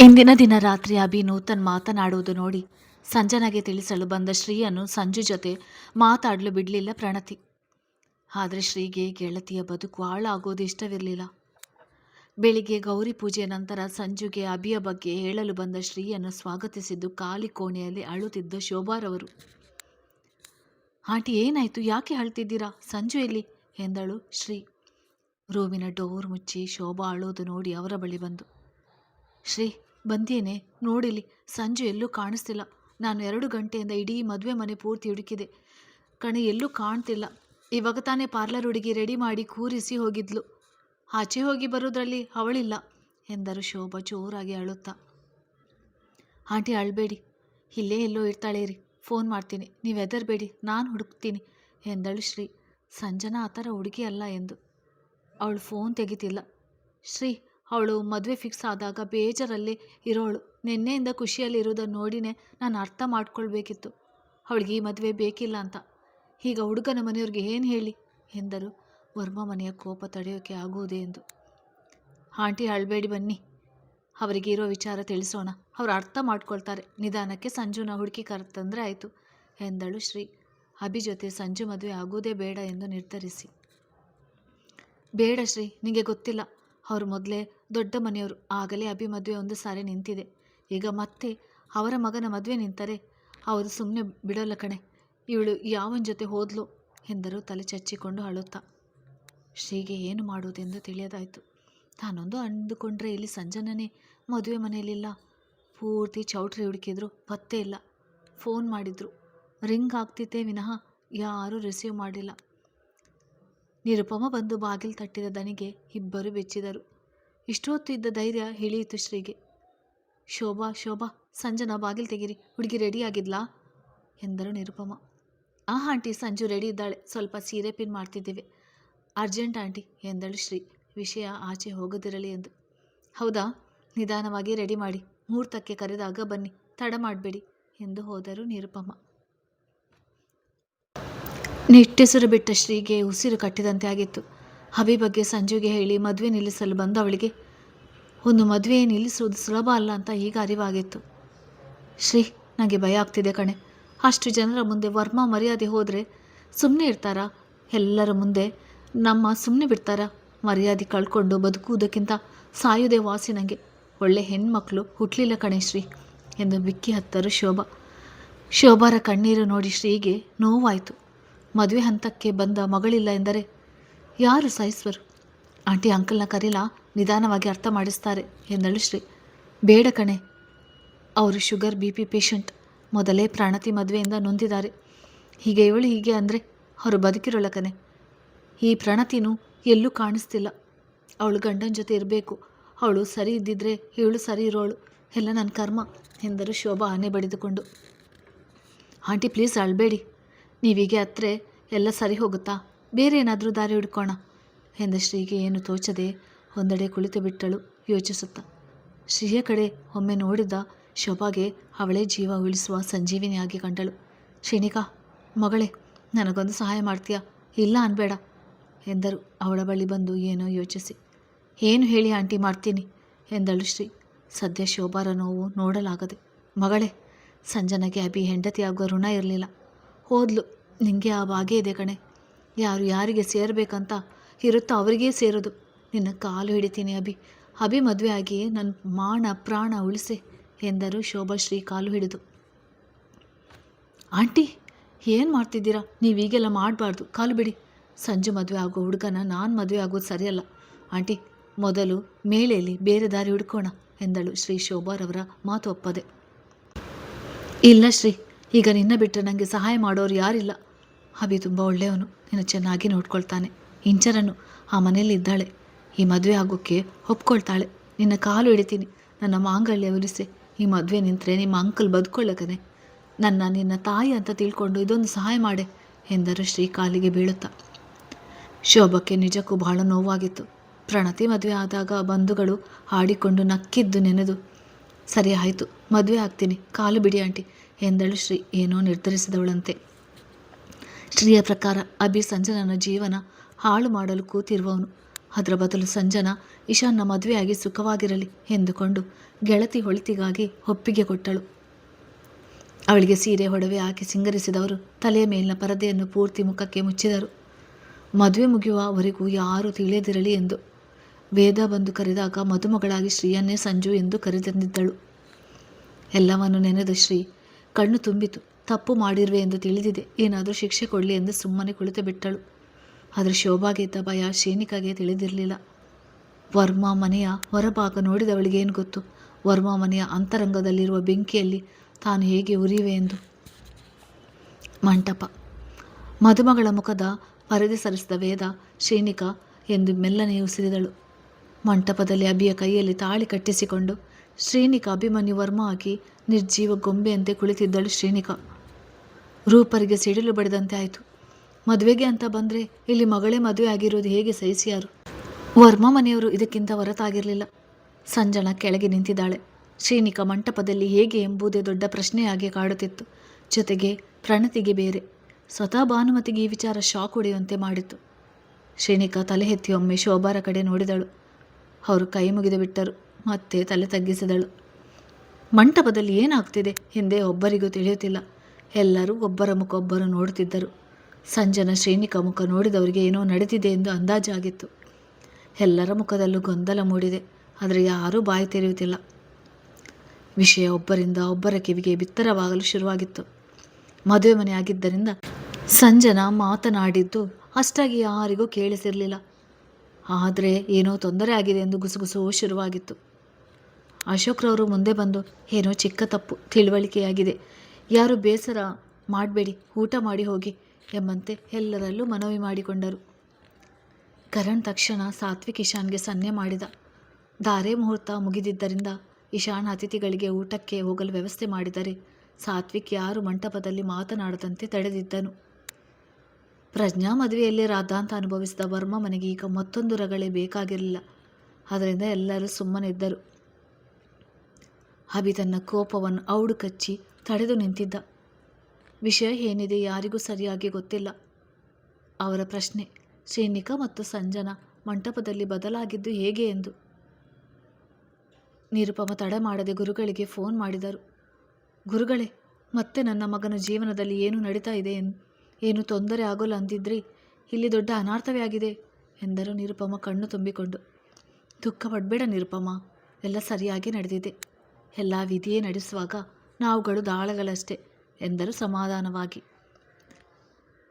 ಇಂದಿನ ದಿನ ರಾತ್ರಿ ಅಭಿ ನೂತನ್ ಮಾತನಾಡುವುದು ನೋಡಿ ಸಂಜನಾಗೆ ತಿಳಿಸಲು ಬಂದ ಶ್ರೀಯನ್ನು ಸಂಜು ಜೊತೆ ಮಾತಾಡಲು ಬಿಡಲಿಲ್ಲ ಪ್ರಣತಿ. ಆದರೆ ಶ್ರೀಗೆ ಗೆಳತಿಯ ಬದುಕು ಹಾಳಾಗೋದು ಇಷ್ಟವಿರಲಿಲ್ಲ. ಬೆಳಿಗ್ಗೆ ಗೌರಿ ಪೂಜೆಯ ನಂತರ ಸಂಜುಗೆ ಅಭಿಯ ಬಗ್ಗೆ ಹೇಳಲು ಬಂದ ಶ್ರೀಯನ್ನು ಸ್ವಾಗತಿಸಿದ್ದು ಖಾಲಿ ಕೋಣೆಯಲ್ಲಿ ಅಳುತ್ತಿದ್ದ ಶೋಭಾರವರು. ಆಂಟಿ ಏನಾಯಿತು? ಯಾಕೆ ಅಳ್ತಿದ್ದೀರಾ? ಸಂಜು ಎಲ್ಲಿ? ಎಂದಳು ಶ್ರೀ. ರೂಮಿನ ಡೋರ್ ಮುಚ್ಚಿ ಶೋಭಾ ಅಳೋದು ನೋಡಿ ಅವರ ಬಳಿ ಬಂದು, ಶ್ರೀ ಬಂದೇನೆ ನೋಡಿಲಿ ಸಂಜೆ ಎಲ್ಲೂ ಕಾಣಿಸ್ತಿಲ್ಲ. ನಾನು ಎರಡು ಗಂಟೆಯಿಂದ ಇಡೀ ಮದುವೆ ಮನೆ ಪೂರ್ತಿ ಹುಡುಕಿದೆ. ಕಣೆ ಎಲ್ಲೂ ಕಾಣ್ತಿಲ್ಲ. ಇವಾಗ ತಾನೇ ಪಾರ್ಲರ್ ಹುಡುಗಿ ರೆಡಿ ಮಾಡಿ ಕೂರಿಸಿ ಹೋಗಿದ್ಲು. ಆಚೆ ಹೋಗಿ ಬರೋದ್ರಲ್ಲಿ ಅವಳಿಲ್ಲ ಎಂದರು ಶೋಭಾ ಜೋರಾಗಿ ಅಳುತ್ತಾ. ಆಂಟಿ ಅಳಬೇಡಿ. ಇಲ್ಲೇ ಎಲ್ಲೋ ಇರ್ತಾಳೆ ರೀ ಫೋನ್ ಮಾಡ್ತೀನಿ. ನೀವು ಎದರ್ಬೇಡಿ ನಾನು ಹುಡುಕ್ತೀನಿ ಎಂದಳು ಶ್ರೀ. ಸಂಜನಾ ಆ ಥರ ಹುಡುಗಿ ಅಲ್ಲ ಎಂದು. ಅವಳು ಫೋನ್ ತೆಗಿತಿಲ್ಲ. ಶ್ರೀ, ಅವಳು ಮದುವೆ ಫಿಕ್ಸ್ ಆದಾಗ ಬೇಜಾರಲ್ಲಿ ಇರೋಳು. ನಿನ್ನೆಯಿಂದ ಖುಷಿಯಲ್ಲಿರೋದನ್ನು ನೋಡಿನೇ ನಾನು ಅರ್ಥ ಮಾಡ್ಕೊಳ್ಬೇಕಿತ್ತು. ಅವಳಿಗೆ ಈ ಮದುವೆ ಬೇಕಿಲ್ಲ ಅಂತ. ಈಗ ಹುಡುಗನ ಮನೆಯವ್ರಿಗೆ ಏನು ಹೇಳಿ? ಎಂದರು. ವರ್ಮ ಮನೆಯ ಕೋಪ ತಡೆಯೋಕೆ ಆಗುವುದೇ ಎಂದು. ಆಂಟಿ, ಅಳಬೇಡಿ ಬನ್ನಿ. ಅವರಿಗೆ ಇರೋ ವಿಚಾರ ತಿಳಿಸೋಣ. ಅವರು ಅರ್ಥ ಮಾಡ್ಕೊಳ್ತಾರೆ. ನಿಧಾನಕ್ಕೆ ಸಂಜುನ ಹುಡುಕಿ ಕರೆತಂದರೆ ಆಯಿತು ಎಂದಳು ಶ್ರೀ. ಅಭಿ ಜೊತೆ ಸಂಜು ಮದುವೆ ಆಗುವುದೇ ಬೇಡ ಎಂದು ನಿರ್ಧರಿಸಿ. ಬೇಡ ಶ್ರೀ ನಿಮಗೆ ಗೊತ್ತಿಲ್ಲ. ಅವರು ಮೊದಲೇ ದೊಡ್ಡ ಮನೆಯವರು. ಆಗಲೇ ಅಭಿ ಮದುವೆ ಒಂದು ಸಾರಿ ನಿಂತಿದೆ. ಈಗ ಮತ್ತೆ ಅವರ ಮಗನ ಮದುವೆ ನಿಂತರೆ ಅವರು ಸುಮ್ಮನೆ ಬಿಡೋಲ್ಲ ಕಣೆ. ಇವಳು ಯಾವನ ಜೊತೆ ಹೋದ್ಲು ಎಂದರು ತಲೆ ಚಚ್ಚಿಕೊಂಡು ಅಳುತ್ತಾ. ಶ್ರೀಗೆ ಏನು ಮಾಡುವುದೆಂದು ತಿಳಿಯದಾಯಿತು. ತಾನೊಂದು ಅಂದುಕೊಂಡ್ರೆ ಇಲ್ಲಿ ಸಂಜನನೇ ಮದುವೆ ಮನೆಯಲ್ಲಿಲ್ಲ. ಪೂರ್ತಿ ಚೌಟ್ರಿ ಹುಡುಕಿದ್ರು, ಪತ್ತೆ ಇಲ್ಲ. ಫೋನ್ ಮಾಡಿದ್ರು. ರಿಂಗ್ ಆಗ್ತಿತ್ತೇ ವಿನಃ ಯಾರೂ ರಿಸೀವ್ ಮಾಡಿಲ್ಲ. ನಿರುಪಮ ಬಂದು ಬಾಗಿಲು ತಟ್ಟಿದ ದನಿಗೆ ಇಬ್ಬರು ಬೆಚ್ಚಿದರು. ಇಷ್ಟೊತ್ತು ಇದ್ದ ಧೈರ್ಯ ಹಿಳಿಯಿತು ಶ್ರೀಗೆ. ಶೋಭಾ ಶೋಭಾ, ಸಂಜನಾ ಬಾಗಿಲು ತೆಗಿರಿ, ಹುಡುಗಿ ರೆಡಿ ಆಗಿದ್ಲಾ? ಎಂದರು ನಿರುಪಮ. ಆ ಆಂಟಿ ಸಂಜು ರೆಡಿ ಇದ್ದಾಳೆ, ಸ್ವಲ್ಪ ಸೀರೆ ಪಿನ್ ಮಾಡ್ತಿದ್ದೇವೆ. ಅರ್ಜೆಂಟ್ ಆಂಟಿ, ಎಂದಳು ಶ್ರೀ. ವಿಷಯ ಆಚೆ ಹೋಗದಿರಲಿ ಎಂದು. ಹೌದಾ? ನಿಧಾನವಾಗಿ ರೆಡಿ ಮಾಡಿ, ಮುಹೂರ್ತಕ್ಕೆ ಕರೆದಾಗ ಬನ್ನಿ, ತಡ ಮಾಡಬೇಡಿ, ಎಂದು ಹೋದರು ನಿರುಪಮ. ನಿಟ್ಟೆಸರು ಬಿಟ್ಟ ಶ್ರೀಗೆ ಉಸಿರು ಕಟ್ಟಿದಂತೆ ಆಗಿತ್ತು. ಹಬಿ ಬಗ್ಗೆ ಸಂಜುಗೆ ಹೇಳಿ ಮದುವೆ ನಿಲ್ಲಿಸಲು ಬಂದವಳಿಗೆ ಒಂದು ಮದುವೆ ನಿಲ್ಲಿಸುವುದು ಸುಲಭ ಅಲ್ಲ ಅಂತ ಈಗ ಅರಿವಾಗಿತ್ತು. ಶ್ರೀ ನನಗೆ ಭಯ ಆಗ್ತಿದೆ ಕಣೆ. ಅಷ್ಟು ಜನರ ಮುಂದೆ ವರ್ಮ ಮರ್ಯಾದೆ ಹೋದರೆ ಸುಮ್ಮನೆ ಇರ್ತಾರಾ? ಎಲ್ಲರ ಮುಂದೆ ನಮ್ಮ ಸುಮ್ಮನೆ ಬಿಡ್ತಾರಾ? ಮರ್ಯಾದೆ ಕಳ್ಕೊಂಡು ಬದುಕುವುದಕ್ಕಿಂತ ಸಾಯುವುದೇ ವಾಸಿ ನನಗೆ ಒಳ್ಳೆ ಹೆಣ್ಮಕ್ಳು ಹುಟ್ಟಲಿಲ್ಲ ಕಣೆ ಶ್ರೀ, ಎಂದು ಬಿಕ್ಕಿ ಹತ್ತರು ಶೋಭಾ. ಶೋಭಾರ ಕಣ್ಣೀರು ನೋಡಿ ಶ್ರೀಗೆ ನೋವಾಯಿತು. ಮದುವೆ ಹಂತಕ್ಕೆ ಬಂದ ಮಗಳಿಲ್ಲ ಎಂದರೆ ಯಾರು ಸಹಿಸುವರು? ಆಂಟಿ ಅಂಕಲ್ನ ಕರೀಲಾ ನಿಧಾನವಾಗಿ ಅರ್ಥ ಮಾಡಿಸ್ತಾರೆ ಎಂದಳು ಶ್ರೀ. ಬೇಡ ಕಣೆ. ಅವರು ಶುಗರ್, ಬಿ ಪಿ, ಪೇಷಂಟ್. ಮೊದಲೇ ಪ್ರಾಣತಿ ಮದುವೆಯಿಂದ ನೊಂದಿದ್ದಾರೆ. ಹೀಗೆ ಇವಳು ಹೀಗೆ ಅಂದರೆ ಅವರು ಬದುಕಿರೋಳ ಕಣೆ. ಈ ಪ್ರಣತಿನೂ ಎಲ್ಲೂ ಕಾಣಿಸ್ತಿಲ್ಲ. ಅವಳು ಗಂಡನ ಜೊತೆ ಇರಬೇಕು. ಅವಳು ಸರಿ ಇದ್ದಿದ್ರೆ ಇವಳು ಸರಿ ಇರೋಳು. ಎಲ್ಲ ನನ್ನ ಕರ್ಮ ಎಂದರು ಶೋಭಾ ಆನೆ ಬಡಿದುಕೊಂಡು. Aunty please ಅಳಬೇಡಿ. ನೀವೀಗೆ ಹತ್ರೆ ಎಲ್ಲ ಸರಿ ಹೋಗುತ್ತಾ? ಬೇರೆ ಏನಾದರೂ ದಾರಿ ಹುಡ್ಕೋಣ. ಎಂದ ಶ್ರೀಗೆ ಏನು ತೋಚದೆ ಒಂದೆಡೆ ಕುಳಿತು ಬಿಟ್ಟಳು, ಯೋಚಿಸುತ್ತಾ. ಶ್ರೀಯ ಕಡೆ ಒಮ್ಮೆ ನೋಡಿದ ಶೋಭಾಗೆ ಅವಳೇ ಜೀವ ಉಳಿಸುವ ಸಂಜೀವಿನಿಯಾಗಿ ಕಂಡಳು. ಶ್ರೀನಿಕಾ, ಮಗಳೇ, ನನಗೊಂದು ಸಹಾಯ ಮಾಡ್ತೀಯಾ? ಇಲ್ಲ ಅನ್ಬೇಡ, ಎಂದರು. ಅವಳ ಬಳಿ ಬಂದು ಏನೋ ಯೋಚಿಸಿ. ಏನು ಹೇಳಿ ಆಂಟಿ ಮಾಡ್ತೀನಿ, ಎಂದಳು ಶ್ರೀ. ಸದ್ಯ ಶೋಭಾರ ನೋವು ನೋಡಲಾಗದೆ. ಮಗಳೇ, ಸಂಜನಗೆ ಅಭಿ ಹೆಂಡತಿಯಾಗುವ ಋಣ ಇರಲಿಲ್ಲ. ಹೋದ್ಲು. ನಿಂಗೆ ಆ ಭಾಗ್ಯ ಇದೆ ಕಣೆ. ಯಾರು ಯಾರಿಗೆ ಸೇರಬೇಕಂತ ಇರುತ್ತೋ ಅವರಿಗೇ ಸೇರೋದು. ನಿನ್ನ ಕಾಲು ಹಿಡಿತೀನಿ ಅಭಿ. ಅಭಿ ಮದುವೆ ಆಗಿ ನನ್ನ ಮಾಣ ಪ್ರಾಣ ಉಳಿಸೆ ಎಂದರು ಶೋಭಾಶ್ರೀ ಕಾಲು ಹಿಡಿದು. ಆಂಟಿ, ಏನು ಮಾಡ್ತಿದ್ದೀರಾ? ನೀವು ಹೀಗೆಲ್ಲ ಮಾಡಬಾರ್ದು. ಕಾಲು ಬಿಡಿ. ಸಂಜೆ ಮದುವೆ ಆಗೋ ಹುಡುಗನ ನಾನು ಮದುವೆ ಆಗೋದು ಸರಿಯಲ್ಲ. ಆಂಟಿ, ಮೊದಲು ಮೇಳೆಯಲ್ಲಿ ಬೇರೆ ದಾರಿ ಹುಡ್ಕೋಣ ಎಂದಳು ಶ್ರೀ ಶೋಭಾರವರ ಮಾತು ಒಪ್ಪದೆ. ಇಲ್ಲ ಶ್ರೀ. ಈಗ ನಿನ್ನ ಬಿಟ್ಟರೆ ನನಗೆ ಸಹಾಯ ಮಾಡೋರು ಯಾರಿಲ್ಲ. ಅಭಿ ತುಂಬ ಒಳ್ಳೆಯವನು. ನಿನ್ನ ಚೆನ್ನಾಗಿ ನೋಡ್ಕೊಳ್ತಾನೆ. ಇಂಚರನು ಆ ಮನೆಯಲ್ಲಿ ಇದ್ದಾಳೆ. ಈ ಮದುವೆ ಆಗೋಕ್ಕೆ ಒಪ್ಕೊಳ್ತಾಳೆ. ನಿನ್ನ ಕಾಲು ಹಿಡಿತೀನಿ ನನ್ನ ಮಾಂಗಲ್ಯ ಉರಿಸೆ ಈ ಮದುವೆ ನಿಂತರೆ ನಿಮ್ಮ ಅಂಕಲ್ ಬದುಕೊಳ್ಳಕನೆ ನನ್ನ, ನಿನ್ನ ತಾಯಿ ಅಂತ ತಿಳ್ಕೊಂಡು ಇದೊಂದು ಸಹಾಯ ಮಾಡೆ ಎಂದರು ಶ್ರೀ ಕಾಲಿಗೆ ಬೀಳುತ್ತಾ. ಶೋಭಕ್ಕೆ ನಿಜಕ್ಕೂ ಬಹಳ ನೋವಾಗಿತ್ತು. ಪ್ರಣತಿ ಮದುವೆ ಆದಾಗ ಬಂಧುಗಳು ಹಾಡಿಕೊಂಡು ನಕ್ಕಿದ್ದು ನೆನೆದು, ಸರಿ ಆಯಿತು, ಮದುವೆ ಆಗ್ತೀನಿ, ಕಾಲು ಬಿಡಿ ಆಂಟಿ. ಎಂದಳು ಶ್ರೀ ಏನೋ ನಿರ್ಧರಿಸಿದವಳಂತೆ. ಶ್ರೀಯ ಪ್ರಕಾರ ಅಭಿ ಸಂಜನನ ಜೀವನ ಹಾಳು ಮಾಡಲು ಕೂತಿರುವವನು. ಅದರ ಬದಲು ಸಂಜನ ಇಶಾನ್ನ ಮದುವೆಯಾಗಿ ಸುಖವಾಗಿರಲಿ ಎಂದುಕೊಂಡು ಗೆಳತಿ ಹೊಳಿತಿಗಾಗಿ ಒಪ್ಪಿಗೆ ಕೊಟ್ಟಳು. ಅವಳಿಗೆ ಸೀರೆ, ಒಡವೆ ಹಾಕಿ ಸಿಂಗರಿಸಿದವರು ತಲೆಯ ಮೇಲಿನ ಪರದೆಯನ್ನು ಪೂರ್ತಿ ಮುಖಕ್ಕೆ ಮುಚ್ಚಿದರು. ಮದುವೆ ಮುಗಿಯುವವರೆಗೂ ಯಾರೂ ತಿಳಿಯದಿರಲಿ ಎಂದು. ವೇದ ಬಂದು ಕರೆದಾಗ ಮದುಮಗಳಾಗಿ ಶ್ರೀಯನ್ನೇ ಸಂಜು ಎಂದು ಕರೆದಂದಿದ್ದಳು ಎಲ್ಲವನ್ನು ನೆನೆದ ಶ್ರೀ ಕಣ್ಣು ತುಂಬಿತು. ತಪ್ಪು ಮಾಡಿರುವೆ ಎಂದು ತಿಳಿದಿದೆ. ಏನಾದರೂ ಶಿಕ್ಷೆ ಕೊಡಲಿ ಎಂದು ಸುಮ್ಮನೆ ಕುಳಿತು ಬಿಟ್ಟಳು. ಆದರೆ ಶೋಭಾಗೆ ಇದ್ದ ಭಯ ಶೇನಿಕಾಗೆ ತಿಳಿದಿರಲಿಲ್ಲ. ವರ್ಮಾ ಮನೆಯ ಹೊರಭಾಗ ನೋಡಿದವಳಿಗೆ ಏನು ಗೊತ್ತು? ವರ್ಮಾ ಮನೆಯ ಅಂತರಂಗದಲ್ಲಿರುವ ಬೆಂಕಿಯಲ್ಲಿ ತಾನು ಹೇಗೆ ಉರಿಯುವೆ ಎಂದು. ಮಂಟಪ. ಮದುಮಗಳ ಮುಖದ ಪರದೆ ಸರಿಸಿದ ವೇದ ಶೇನಿಕ ಎಂದು ಮೆಲ್ಲನೆ ಉಸಿರಿದಳು. ಮಂಟಪದಲ್ಲಿ ಅಭಿಯ ಕೈಯಲ್ಲಿ ತಾಳಿ ಕಟ್ಟಿಸಿಕೊಂಡು ಶ್ರೀನಿಕ ಅಭಿಮನ್ಯು ವರ್ಮ ಆಗಿ ನಿರ್ಜೀವ ಗೊಂಬೆಯಂತೆ ಕುಳಿತಿದ್ದಳು ಶ್ರೀನಿಕಾ. ರೂಪರಿಗೆ ಸಿಡಿಲು ಬಡಿದಂತೆ ಆಯಿತು. ಮದುವೆಗೆ ಅಂತ ಬಂದರೆ ಇಲ್ಲಿ ಮಗಳೇ ಮದುವೆ ಆಗಿರೋದು ಹೇಗೆ ಸಹಿಸಿಯಾರು? ವರ್ಮ ಮನೆಯವರು ಇದಕ್ಕಿಂತ ಹೊರತಾಗಿರಲಿಲ್ಲ. ಸಂಜನ ಕೆಳಗೆ ನಿಂತಿದ್ದಾಳೆ. ಶ್ರೀನಿಕಾ ಮಂಟಪದಲ್ಲಿ ಹೇಗೆ ಎಂಬುದೇ ದೊಡ್ಡ ಪ್ರಶ್ನೆಯಾಗಿ ಕಾಡುತ್ತಿತ್ತು. ಜೊತೆಗೆ ಪ್ರಣತಿಗೆ ಬೇರೆ. ಸ್ವತಃ ಭಾನುಮತಿಗೆ ಈ ವಿಚಾರ ಶಾಕ್ ಹೊಡೆಯುವಂತೆ ಮಾಡಿತ್ತು. ಶ್ರೀನಿಕಾ ತಲೆ ಎತ್ತಿ ಒಮ್ಮೆ ಶೋಭಾರ ಕಡೆ ನೋಡಿದಳು. ಅವರು ಕೈ ಮುಗಿದು ಬಿಟ್ಟರು. ಮತ್ತೆ ತಲೆ ತಗ್ಗಿಸಿದಳು. ಮಂಟಪದಲ್ಲಿ ಏನಾಗ್ತಿದೆ ಹಿಂದೆ ಒಬ್ಬರಿಗೂ ತಿಳಿಯುತ್ತಿಲ್ಲ. ಎಲ್ಲರೂ ಒಬ್ಬರ ಮುಖ ಒಬ್ಬರು ನೋಡುತ್ತಿದ್ದರು. ಸಂಜನ ಶ್ರೀನಿಕ ಮುಖ ನೋಡಿದವರಿಗೆ ಏನೋ ನಡೆದಿದೆ ಎಂದು ಅಂದಾಜಾಗಿತ್ತು. ಎಲ್ಲರ ಮುಖದಲ್ಲೂ ಗೊಂದಲ ಮೂಡಿದೆ, ಆದರೆ ಯಾರೂ ಬಾಯಿ ತೆರೆಯುತ್ತಿಲ್ಲ. ವಿಷಯ ಒಬ್ಬರಿಂದ ಒಬ್ಬರ ಕಿವಿಗೆ ಬಿತ್ತರವಾಗಲು ಶುರುವಾಗಿತ್ತು. ಮದುವೆ ಮನೆಯಾಗಿದ್ದರಿಂದ ಸಂಜನ ಮಾತನಾಡಿದ್ದು ಅಷ್ಟಾಗಿ ಯಾರಿಗೂ ಕೇಳಿಸಿರಲಿಲ್ಲ. ಆದರೆ ಏನೋ ತೊಂದರೆ ಆಗಿದೆ ಎಂದು ಗುಸುಗುಸು ಶುರುವಾಗಿತ್ತು. ಅಶೋಕ್ರವರು ಮುಂದೆ ಬಂದು, ಏನೋ ಚಿಕ್ಕ ತಪ್ಪು, ತಿಳುವಳಿಕೆಯಾಗಿದೆ. ಯಾರು ಬೇಸರ ಮಾಡಬೇಡಿ, ಊಟ ಮಾಡಿ ಹೋಗಿ ಎಂಬಂತೆ ಎಲ್ಲರಲ್ಲೂ ಮನವಿ ಮಾಡಿಕೊಂಡರು. ಕರಣ್ ತಕ್ಷಣ ಸಾತ್ವಿಕ್ ಇಶಾನ್ಗೆ ಸನ್ನೆ ಮಾಡಿದ. ಧಾರೆ ಮುಹೂರ್ತ ಮುಗಿದಿದ್ದರಿಂದ ಇಶಾನ್ ಅತಿಥಿಗಳಿಗೆ ಊಟಕ್ಕೆ ಹೋಗಲು ವ್ಯವಸ್ಥೆ ಮಾಡಿದರೆ ಸಾತ್ವಿಕ್ ಯಾರು ಮಂಟಪದಲ್ಲಿ ಮಾತನಾಡದಂತೆ ತಡೆದಿದ್ದನು. ಪ್ರಜ್ಞಾ ಮದುವೆಯಲ್ಲಿ ರಾಧಾಂತ ಅನುಭವಿಸಿದ ವರ್ಮ ಮನೆಗೆ ಈಗ ಮತ್ತೊಂದು ರಗಳೆ ಬೇಕಾಗಿರಲಿಲ್ಲ. ಅದರಿಂದ ಎಲ್ಲರೂ ಸುಮ್ಮನಿದ್ದರು. ಅಭಿ ತನ್ನ ಕೋಪವನ್ನು ಔಡು ಕಚ್ಚಿ ತಡೆದು ನಿಂತಿದ್ದ. ವಿಷಯ ಏನಿದೆ ಯಾರಿಗೂ ಸರಿಯಾಗಿ ಗೊತ್ತಿಲ್ಲ. ಅವರ ಪ್ರಶ್ನೆ, ಶ್ರೀನಿಕಾ ಮತ್ತು ಸಂಜನಾ ಮಂಟಪದಲ್ಲಿ ಬದಲಾಗಿದ್ದು ಹೇಗೆ ಎಂದು. ನಿರುಪಮ ತಡ ಮಾಡದೆ ಗುರುಗಳಿಗೆ ಫೋನ್ ಮಾಡಿದರು. ಗುರುಗಳೇ, ಮತ್ತೆ ನನ್ನ ಮಗನ ಜೀವನದಲ್ಲಿ ಏನು ನಡೀತಾ ಇದೆ ಏನು ತೊಂದರೆ ಆಗೋಲ್ಲ ಅಂದಿದ್ರಿ ಇಲ್ಲಿ ದೊಡ್ಡ ಅನಾರ್ಥವೇ ಆಗಿದೆ ಎಂದರು ನಿರುಪಮ ಕಣ್ಣು ತುಂಬಿಕೊಂಡು. ದುಃಖ ಪಡಬೇಡ ನಿರುಪಮ, ಎಲ್ಲ ಸರಿಯಾಗಿ ನಡೆದಿದೆ. ಎಲ್ಲ ವಿಧಿಯೇ ನಡೆಸುವಾಗ ನಾವುಗಳು ದಾಳಗಳಷ್ಟೇ ಎಂದರು ಸಮಾಧಾನವಾಗಿ.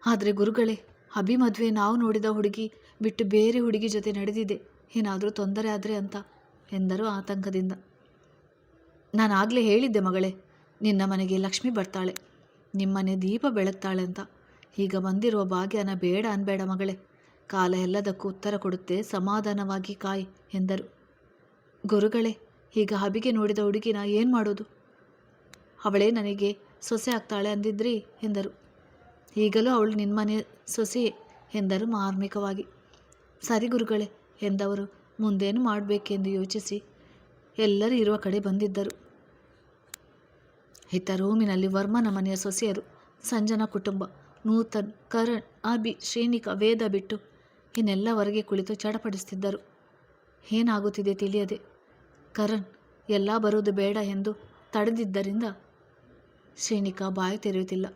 ಆದರೆ ಗುರುಗಳೇ ಅಭಿ ಮದುವೆ ನಾವು ನೋಡಿದ ಹುಡುಗಿ ಬಿಟ್ಟು ಬೇರೆ ಹುಡುಗಿ ಜೊತೆ ನಡೆದಿದೆ, ಏನಾದರೂ ತೊಂದರೆ ಆದರೆ ಅಂತ ಎಂದರು ಆತಂಕದಿಂದ. ನಾನು ಆಗಲೇ ಹೇಳಿದ್ದೆ ಮಗಳೇ, ನಿನ್ನ ಮನೆಗೆ ಲಕ್ಷ್ಮಿ ಬರ್ತಾಳೆ ನಿಮ್ಮನೆ ದೀಪ ಬೆಳಗ್ತಾಳೆ ಅಂತ. ಈಗ ಬಂದಿರುವ ಭಾಗ್ಯನ ಬೇಡ ಅನ್ಬೇಡ ಮಗಳೇ, ಕಾಲ ಎಲ್ಲದಕ್ಕೂ ಉತ್ತರ ಕೊಡುತ್ತೆ, ಸಮಾಧಾನವಾಗಿ ಕಾಯಿ ಎಂದರು. ಗುರುಗಳೇ ಈಗ ಹಬಿಗೆ ನೋಡಿದ ಹುಡುಗಿನ ಏನು ಮಾಡೋದು? ಅವಳೇ ನನಗೆ ಸೊಸೆ ಆಗ್ತಾಳೆ ಅಂದಿದ್ರಿ ಎಂದರು. ಈಗಲೂ ಅವಳು ನಿನ್ನ ನಿಮ್ಮನೆ ಸೊಸೆಯೇ ಎಂದರು ಮಾರ್ಮಿಕವಾಗಿ. ಸರಿ ಗುರುಗಳೇ ಎಂದವರು ಮುಂದೇನು ಮಾಡಬೇಕೆಂದು ಯೋಚಿಸಿ ಎಲ್ಲರೂ ಇರುವ ಕಡೆ ಬಂದಿದ್ದರು. ಇತ್ತ ರೂಮಿನಲ್ಲಿ ವರ್ಮನ ಮನೆಯ ಸೊಸೆಯರು, ಸಂಜನಾ ಕುಟುಂಬ, ನೂತನ್, ಕರಣ್, ಅಭಿ, ಶ್ರೀನಿಕಾ, ವೇದ ಬಿಟ್ಟು ಇನ್ನೆಲ್ಲ ಹೊರಗೆ ಕುಳಿತು ಚಡಪಡಿಸುತ್ತಿದ್ದರು ಏನಾಗುತ್ತಿದೆ ತಿಳಿಯದೆ. ಕರಣ್, ಎಲ್ಲ ಬರೋದು ಬೇಡ ಎಂದು ತಡೆದಿದ್ದರಿಂದ ಶ್ರೇಣಿಕಾ ಬಾಯಿ ತೆರೆಯುತ್ತಿಲ್ಲ.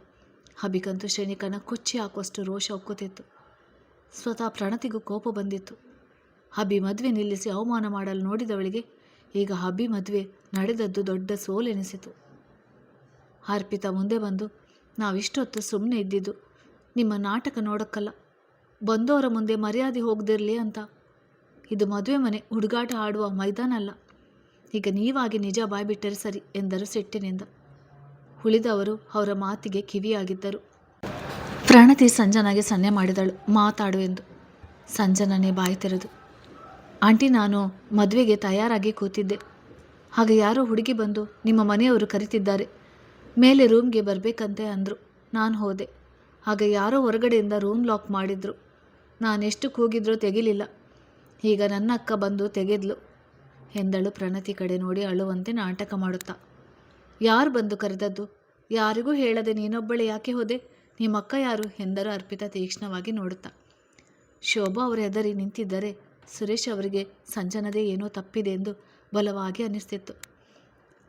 ಹಬಿಗಂತೂ ಶ್ರೇಣಿಕನ ಕೊಚ್ಚಿ ಹಾಕುವಷ್ಟು ರೋಷ ಒಕ್ಕುತ್ತಿತ್ತು ಸ್ವತಃ ಪ್ರಣತಿಗೂ ಕೋಪ ಬಂದಿತ್ತು. ಹಬಿ ಮದುವೆ ನಿಲ್ಲಿಸಿ ಅವಮಾನ ಮಾಡಲು ನೋಡಿದವಳಿಗೆ ಈಗ ಹಬ್ಬಿ ಮದುವೆ ನಡೆದದ್ದು ದೊಡ್ಡ ಸೋಲೆನಿಸಿತು. ಅರ್ಪಿತಾ ಮುಂದೆ ಬಂದು ನಾವಿಷ್ಟೊತ್ತು ಸುಮ್ಮನೆ ಇದ್ದಿದ್ದು, ನಿಮ್ಮ ನಾಟಕ ನೋಡೋಕ್ಕಲ್ಲ. ಬಂದವರ ಮುಂದೆ ಮರ್ಯಾದೆ ಹೋಗದಿರಲಿ ಅಂತ. ಇದು ಮದುವೆ ಮನೆ, ಹುಡುಗಾಟ ಆಡುವ ಮೈದಾನ ಅಲ್ಲ ಈಗ ನೀವಾಗಿ ನಿಜ ಬಾಯ್ಬಿಟ್ಟರೆ ಸರಿ ಎಂದರು ಸಿಟ್ಟಿನಿಂದ. ಉಳಿದವರು ಅವರ ಮಾತಿಗೆ ಕಿವಿಯಾಗಿದ್ದರು. ಪ್ರಣತಿ ಸಂಜನಾಗೆ ಸನ್ನೆ ಮಾಡಿದಳು. ಮಾತಾಡು ಎಂದು. ಸಂಜನನೇ ಬಾಯಿ ತೆರೆದು. ಆಂಟಿ, ನಾನು ಮದುವೆಗೆ ತಯಾರಾಗಿ ಕೂತಿದ್ದೆ. ಆಗ ಯಾರೋ ಹುಡುಗಿ ಬಂದು ನಿಮ್ಮ ಮನೆಯವರು ಕರಿತಿದ್ದಾರೆ. ಮೇಲೆ ರೂಮ್ಗೆ ಬರಬೇಕಂತೆ ಅಂದರು. ನಾನು ಹೋದೆ. ಆಗ ಯಾರೋ ಹೊರಗಡೆಯಿಂದ ರೂಮ್ ಲಾಕ್ ಮಾಡಿದ್ರು. ನಾನೆಷ್ಟು ಕೂಗಿದ್ರೂ ತೆಗಿಲಿಲ್ಲ. ಈಗ ನನ್ನ ಅಕ್ಕ ಬಂದು ತೆಗೆದ್ಲು. ಎಂದಳು ಪ್ರಣತಿ ಕಡೆ ನೋಡಿ ಅಳುವಂತೆ ನಾಟಕ ಮಾಡುತ್ತಾ. ಯಾರು ಬಂದು ಕರೆದದ್ದು? ಯಾರಿಗೂ ಹೇಳದೆ ನೀನೊಬ್ಬಳೆ ಯಾಕೆ ಹೋದೆ? ನಿಮ್ಮ ಅಕ್ಕ ಯಾರು? ಎಂದರು ಅರ್ಪಿತ ತೀಕ್ಷ್ಣವಾಗಿ ನೋಡುತ್ತಾ. ಶೋಭಾ ಅವರು ಎದರಿ ನಿಂತಿದ್ದರೆ ಸುರೇಶ್ ಅವರಿಗೆ ಸಂಜನದೇ ಏನೋ ತಪ್ಪಿದೆ ಎಂದು ಬಲವಾಗಿ ಅನ್ನಿಸ್ತಿತ್ತು.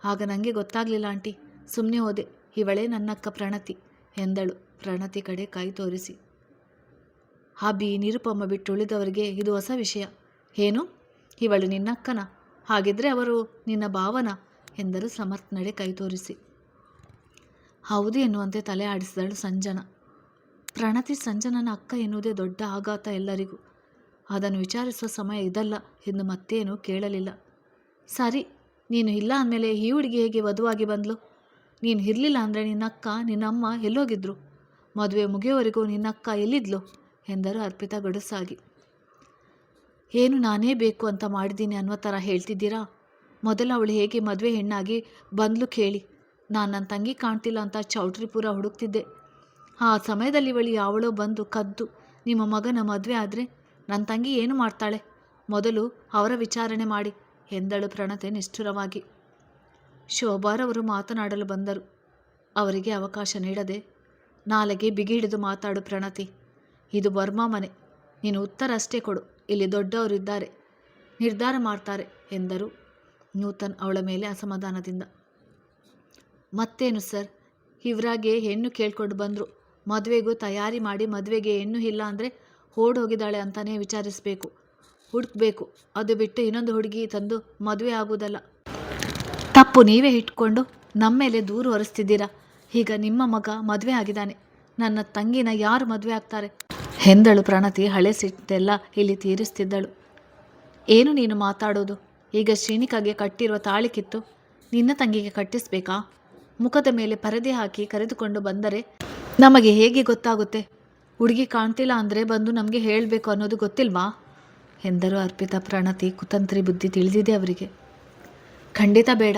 ಆಗ ನನಗೆ ಗೊತ್ತಾಗಲಿಲ್ಲ ಆಂಟಿ ಸುಮ್ಮನೆ ಹೋದೆ, ಇವಳೇ ನನ್ನಕ್ಕ ಪ್ರಣತಿ ಎಂದಳು ಪ್ರಣತಿ ಕಡೆ ಕೈ ತೋರಿಸಿ. ಆ ಬಿ ನಿರುಪಮ್ಮ ಬಿಟ್ಟು ಉಳಿದವರಿಗೆ ಇದು ಹೊಸ ವಿಷಯ. ಏನು? ಇವಳು ನಿನ್ನಕ್ಕನ? ಹಾಗಿದ್ರೆ ಅವರು, ನಿನ್ನ ಭಾವನ? ಎಂದರು ಸಮರ್ಥನಡೆ ಕೈ ತೋರಿಸಿ. ಹೌದು, ಎನ್ನುವಂತೆ ತಲೆ ಆಡಿಸಿದಳು ಸಂಜನ. ಪ್ರಣತಿ, ಸಂಜನನ ಅಕ್ಕ ಎನ್ನುವುದೇ ದೊಡ್ಡ ಆಘಾತ ಎಲ್ಲರಿಗೂ. ಅದನ್ನು ವಿಚಾರಿಸುವ ಸಮಯ ಇದಲ್ಲ ಎಂದು ಮತ್ತೇನು ಕೇಳಲಿಲ್ಲ. ಸರಿ, ನೀನು ಇಲ್ಲ ಅಂದಮೇಲೆ ಈ ಹುಡುಗಿ ಹೇಗೆ ವಧುವಾಗಿ ಬಂದ್ಲು? ನೀನು ಇರಲಿಲ್ಲ ಅಂದರೆ ನಿನ್ನಕ್ಕ ನಿನ್ನಮ್ಮ ಎಲ್ಲೋಗಿದ್ರು? ಮದುವೆ ಮುಗಿಯೋವರೆಗೂ ನಿನ್ನಕ್ಕ ಎಲ್ಲಿದ್ಲು? ಎಂದರು ಅರ್ಪಿತಾ ಗಡುಸಾಗಿ. ಏನು ನಾನೇ ಬೇಕು ಅಂತ ಮಾಡಿದ್ದೀನಿ ಅನ್ನೋ ಥರ ಹೇಳ್ತಿದ್ದೀರಾ? ಮೊದಲು ಅವಳು ಹೇಗೆ ಮದುವೆ ಹೆಣ್ಣಾಗಿ ಬಂದ್ಲು ಕೇಳಿ. ನಾನು ನನ್ನ ತಂಗಿ ಕಾಣ್ತಿಲ್ಲ ಅಂತ ಚೌಟ್ರಿಪುರ ಹುಡುಕ್ತಿದ್ದೆ. ಆ ಸಮಯದಲ್ಲಿ ಇವಳು ಯಾವಳೋ ಬಂದು ಕದ್ದು, ನಿಮ್ಮ ಮಗನ ಮದುವೆ ಆದರೆ ನನ್ನ ತಂಗಿ ಏನು ಮಾಡ್ತಾಳೆ? ಮೊದಲು ಅವರ ವಿಚಾರಣೆ ಮಾಡಿ, ಎಂದಳು ಪ್ರಣತೆ ನಿಷ್ಠುರವಾಗಿ. ಶೋಭಾರವರು ಮಾತನಾಡಲು ಬಂದರು. ಅವರಿಗೆ ಅವಕಾಶ ನೀಡದೆ ನಾಲಗೆ ಬಿಗಿ ಮಾತಾಡು ಪ್ರಣತಿ. ಇದು ವರ್ಮಾ ಮನೆ. ನೀನು ಉತ್ತರ ಅಷ್ಟೇ ಕೊಡು. ಇಲ್ಲಿ ದೊಡ್ಡವರಿದ್ದಾರೆ. ನಿರ್ಧಾರ ಮಾಡ್ತಾರೆ ಎಂದರು ನೂತನ್ ಅವಳ ಮೇಲೆ ಅಸಮಾಧಾನದಿಂದ. ಮತ್ತೇನು ಸರ್? ಇವರಾಗೆ ಹೆಣ್ಣು ಕೇಳ್ಕೊಂಡು ಬಂದರು. ಮದುವೆಗೂ ತಯಾರಿ ಮಾಡಿ ಮದುವೆಗೆ ಹೆಣ್ಣು ಇಲ್ಲ ಅಂದರೆ ಓಡೋಗಿದ್ದಾಳೆ ಅಂತಲೇ ವಿಚಾರಿಸಬೇಕು. ಹುಡುಕ್ಬೇಕು. ಅದು ಬಿಟ್ಟು ಇನ್ನೊಂದು ಹುಡುಗಿ ತಂದು ಮದುವೆ ಆಗುವುದಲ್ಲ. ತಪ್ಪು ನೀವೇ ಇಟ್ಕೊಂಡು ನಮ್ಮ ಮೇಲೆ ದೂರು ಹೊರಿಸ್ತಿದ್ದೀರಾ ಈಗ ನಿಮ್ಮ ಮಗ ಮದುವೆ ಆಗಿದ್ದಾನೆ. ನನ್ನ ತಂಗಿನ ಯಾರು ಮದುವೆ ಆಗ್ತಾರೆ? ಹೆಂದಳು ಪ್ರಣತಿ ಹಳೆ ಸಿಟ್ಟೆಲ್ಲ ಇಲ್ಲಿ ತೀರಿಸ್ತಿದ್ದಳು. ಏನು ನೀನು ಮಾತಾಡೋದು? ಈಗ ಶ್ರೀನಿಕಾಗೆ ಕಟ್ಟಿರುವ ತಾಳಿ ಕಿತ್ತು ನಿನ್ನ ತಂಗಿಗೆ ಕಟ್ಟಿಸ್ಬೇಕಾ? ಮುಖದ ಮೇಲೆ ಪರದೆ ಹಾಕಿ ಕರೆದುಕೊಂಡು ಬಂದರೆ ನಮಗೆ ಹೇಗೆ ಗೊತ್ತಾಗುತ್ತೆ? ಹುಡುಗಿ ಕಾಣ್ತಿಲ್ಲ ಅಂದರೆ ಬಂದು ನಮಗೆ ಹೇಳಬೇಕು ಅನ್ನೋದು ಗೊತ್ತಿಲ್ವಾ? ಎಂದರು ಅರ್ಪಿತಾ ಪ್ರಣತಿ ಕುತಂತ್ರಿ ಬುದ್ಧಿ ತಿಳಿದಿದೆ ಅವರಿಗೆ. ಖಂಡಿತ ಬೇಡ.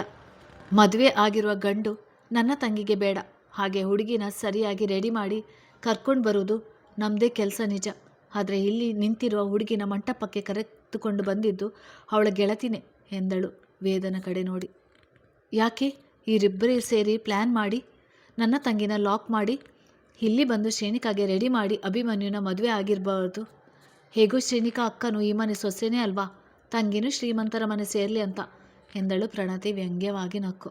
ಮದುವೆ ಆಗಿರುವ ಗಂಡು ನನ್ನ ತಂಗಿಗೆ ಬೇಡ. ಹಾಗೆ ಹುಡುಗಿನ ಸರಿಯಾಗಿ ರೆಡಿ ಮಾಡಿ ಕರ್ಕೊಂಡು ಬರುವುದು ನಮ್ಮದೇ ಕೆಲಸ ನಿಜ. ಆದರೆ ಇಲ್ಲಿ ನಿಂತಿರುವ ಹುಡುಗಿನ ಮಂಟಪಕ್ಕೆ ಕರೆದುಕೊಂಡು ಬಂದಿದ್ದು ಅವಳ ಗೆಳತಿನೇ ಎಂದಳು ವೇದನ ಕಡೆ ನೋಡಿ. ಯಾಕೆ? ಇವರಿಬ್ಬರೇ ಸೇರಿ ಪ್ಲ್ಯಾನ್ ಮಾಡಿ, ನನ್ನ ತಂಗಿನ ಲಾಕ್ ಮಾಡಿ, ಇಲ್ಲಿ ಬಂದು ಶ್ರೇಣಿಕಾಗೆ ರೆಡಿ ಮಾಡಿ ಅಭಿಮನ್ಯುನ ಮದುವೆ ಆಗಿರಬಾರ್ದು. ಹೇಗೂ ಶ್ರೇಣಿಕಾ ಅಕ್ಕನು ಈ ಮನೆ ಸೊಸೆನೇ ಅಲ್ವಾ? ತಂಗಿನೂ ಶ್ರೀಮಂತರ ಮನೆ ಸೇರಲಿ ಅಂತ ಎಂದಳು ಪ್ರಣತಿ ವ್ಯಂಗ್ಯವಾಗಿ ನಕ್ಕು.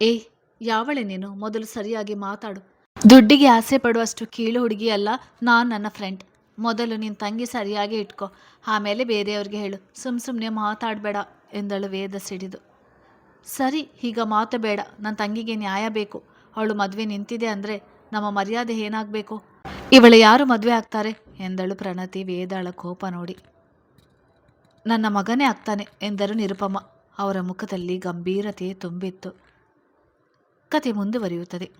ಏಯ್, ಯಾವಳೆ ನೀನು? ಮೊದಲು ಸರಿಯಾಗಿ ಮಾತಾಡು. ದುಡ್ಡಿಗೆ ಆಸೆ ಪಡುವಷ್ಟು ಕೀಳು ಹುಡುಗಿ ಅಲ್ಲ, ನಾನು ನನ್ನ ಫ್ರೆಂಡ್ ಮೊದಲು ನಿನ್ನ ತಂಗಿ ಸರಿಯಾಗಿ ಇಟ್ಕೋ. ಆಮೇಲೆ ಬೇರೆಯವ್ರಿಗೆ ಹೇಳು. ಸುಮ್ಮ ಸುಮ್ಮನೆ ಮಾತಾಡಬೇಡ ಎಂದಳು ವೇದ ಸಿಡಿದು. ಸರಿ, ಈಗ ಮಾತು ಬೇಡ. ನನ್ನ ತಂಗಿಗೆ ನ್ಯಾಯ ಬೇಕು. ಅವಳು ಮದುವೆ ನಿಂತಿದೆ ಅಂದರೆ ನಮ್ಮ ಮರ್ಯಾದೆ ಏನಾಗಬೇಕು? ಇವಳು ಯಾರು ಮದುವೆ ಆಗ್ತಾರೆ? ಎಂದಳು ಪ್ರಣತಿ ವೇದಾಳ ಕೋಪ ನೋಡಿ. ನನ್ನ ಮಗನೇ ಆಗ್ತಾನೆ ಎಂದರು ನಿರುಪಮ. ಅವರ ಮುಖದಲ್ಲಿ ಗಂಭೀರತೆ ತುಂಬಿತ್ತು. ಕತೆ ಮುಂದುವರಿಯುತ್ತದೆ.